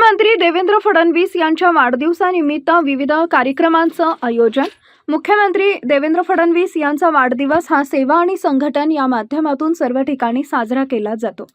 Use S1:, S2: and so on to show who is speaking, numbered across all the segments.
S1: मुख्यमंत्री देवेंद्र फडणवीस यांच्या वाढदिवसानिमित्त विविध कार्यक्रमांचं आयोजन मुख्यमंत्री देवेंद्र फडणवीस यांचा वाढदिवस हा सेवा आणि संघटन या माध्यमातून सर्व ठिकाणी साजरा केला जातो.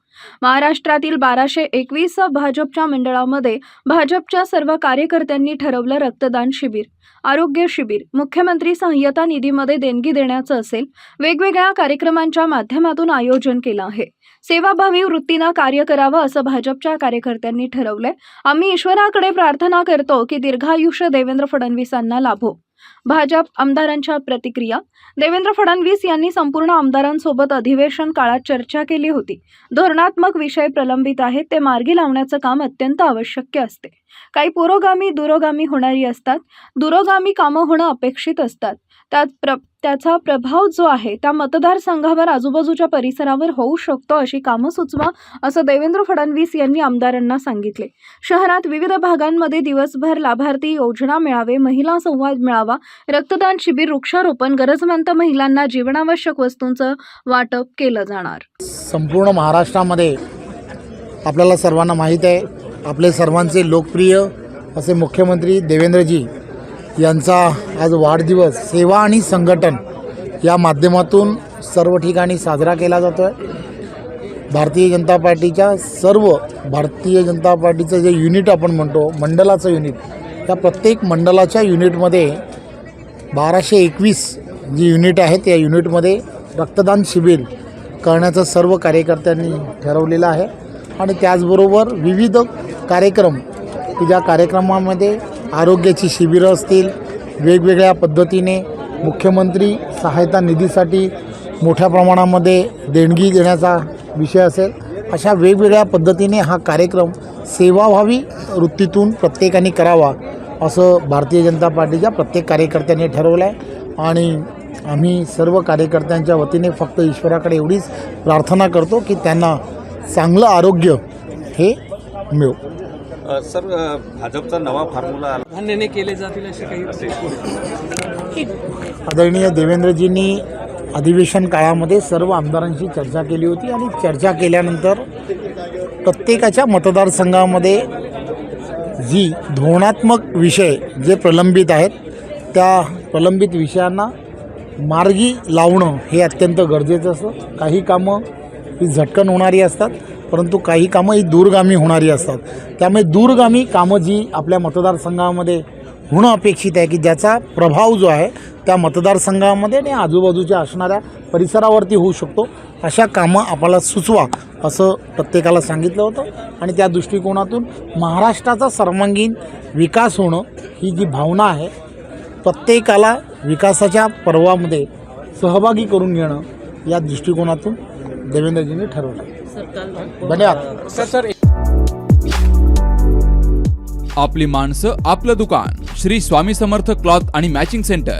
S1: महाराष्ट्रातील बाराशे एकवीस भाजपच्या मंडळामध्ये भाजपच्या सर्व कार्यकर्त्यांनी ठरवलं रक्तदान शिबिर आरोग्य शिबिर मुख्यमंत्री सहाय्यता निधीमध्ये देणगी देण्याचं असेल वेगवेगळ्या कार्यक्रमांच्या माध्यमातून आयोजन केलं आहे. सेवाभावी वृत्तीनं कार्य करावं असं भाजपच्या कार्यकर्त्यांनी ठरवलंय. आम्ही ईश्वराकडे प्रार्थना करतो की दीर्घायुष्य देवेंद्र फडणवीसांना लाभो. भाजप आमदारांच्या प्रतिक्रिया. देवेंद्र फडणवीस यांनी संपूर्ण आमदारांसोबत अधिवेशन काळात चर्चा केली होती. धोरणात्मक विषय प्रलंबित आहेत ते मार्गी लावण्याचं काम अत्यंत आवश्यक असते. काही पुरोगामी दुरोगामी होणारी असतात. दुरोगामी कामं होणं अपेक्षित असतात. त्यात प्र त्याचा प्रभाव जो आहे त्या मतदारसंघावर आजूबाजूच्या परिसरावर होऊ शकतो अशी कामं सुचवा असं देवेंद्र फडणवीस यांनी आमदारांना सांगितले. शहरात विविध भागांमध्ये दिवसभर लाभार्थी योजना मिळावे महिला संवाद मिळावा रक्तदान शिबिर वृक्षारोपण गरजवंत महिलांना जीवनावश्यक वस्तूंचं वाटप केलं जाणार.
S2: संपूर्ण महाराष्ट्रामध्ये आपल्याला सर्वांना माहीत आहे आपले सर्वांचे लोकप्रिय असे मुख्यमंत्री देवेंद्रजी यांचा आज वाढदिवस सेवा आणि संघटन या माध्यमातून सर्व ठिकाणी साजरा केला जातो आहे भारतीय जनता पार्टीच्या सर्व भारतीय जनता पार्टीचं जे युनिट आपण म्हणतो मंडलाचं युनिट त्या प्रत्येक मंडलाच्या युनिटमध्ये बाराशे एकवीस जी युनिट आहेत या युनिटमध्ये रक्तदान शिबिर करण्याचं सर्व कार्यकर्त्यांनी ठरवलेलं आहे. आणि त्याचबरोबर विविध कार्यक्रम की ज्या कार्यक्रमामध्ये आरोग्याची शिबिरं असतील वेगवेगळ्या पद्धतीने मुख्यमंत्री सहायता निधीसाठी मोठ्या प्रमाणामध्ये देणगी देण्याचा विषय असेल अशा वेगवेगळ्या पद्धतीने हा कार्यक्रम सेवाभावी वृत्तीतून प्रत्येकाने करावा असं भारतीय जनता पार्टीच्या प्रत्येक कार्यकर्त्यांनी ठरवलं आहे आणि आम्ही सर्व कार्यकर्त्यांच्या वतीने फक्त ईश्वराकडे एवढीच प्रार्थना करतो की त्यांना चांगलं आरोग्य हे मिळो.
S3: सर भाजपचा नवा फॉर्म्युला
S4: केले जातील असे काही
S2: आदरणीय देवेंद्रजींनी अधिवेशन काळामध्ये सर्व आमदारांशी चर्चा केली होती आणि चर्चा केल्यानंतर प्रत्येकाच्या मतदारसंघामध्ये जी धोरणात्मक विषय जे प्रलंबित आहेत त्या प्रलंबित विषयांना मार्गी लावणं हे अत्यंत गरजेचं असतं. काही कामं ही झटकन होणारी असतात परंतु काही कामं ही दूरगामी होणारी असतात. त्यामुळे दूरगामी कामं जी आपल्या मतदारसंघामध्ये होणं अपेक्षित आहे की ज्याचा प्रभाव जो आहे त्या मतदारसंघामध्ये आणि आजूबाजूच्या असणाऱ्या परिसरावरती होऊ शकतो. अशा कामं आपल्याला सुचवा असं प्रत्येकाला सांगितलं होतं. आणि त्या दृष्टिकोनातून महाराष्ट्राचा सर्वांगीण विकास होणं ही जी भावना आहे प्रत्येकाला विकासाच्या पर्वामध्ये सहभागी करून घेणं या दृष्टिकोनातून देवेंद्रजींनी ठरवलं. धन्यवाद.
S4: सर सर
S5: आपली माणसं आपलं दुकान. श्री स्वामी समर्थ क्लॉथ आणि मॅचिंग सेंटर.